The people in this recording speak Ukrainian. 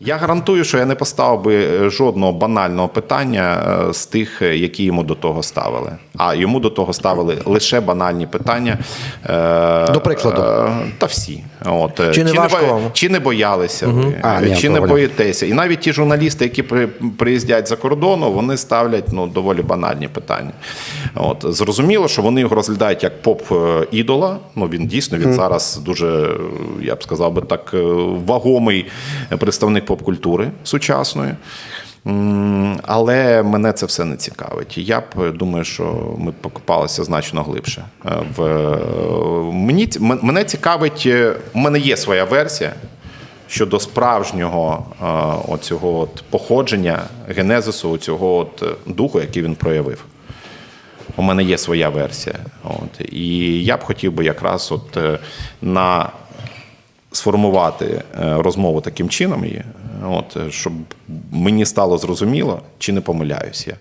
Я гарантую, що я не поставив би е, жодного банального питання е, з тих, е, які йому до того ставили. А йому до того ставили лише банальні питання. До прикладу. Та всі. От. Чи не важко бо- вам? Чи не боялися ви? А, ні, чи не боїтеся? І навіть ті журналісти, які при- приїздять за кордону, вони ставлять ну, доволі банальні питання. От. Зрозуміло, що вони його розглядають як поп-ідола. Ну, він дійсно він зараз дуже, я б сказав би так, вагомий представник поп-культури сучасної. Але мене це все не цікавить. Я б е, думаю, що ми покопалися значно глибше. Е, В е, мені мене цікавить, у мене є своя версія щодо справжнього оцього от походження, генезису цього от духу, який він проявив. У мене є своя версія. От. І я б хотів би якраз от на сформувати е, розмову таким чином, її, от, е, щоб мені стало зрозуміло, чи не помиляюсь я.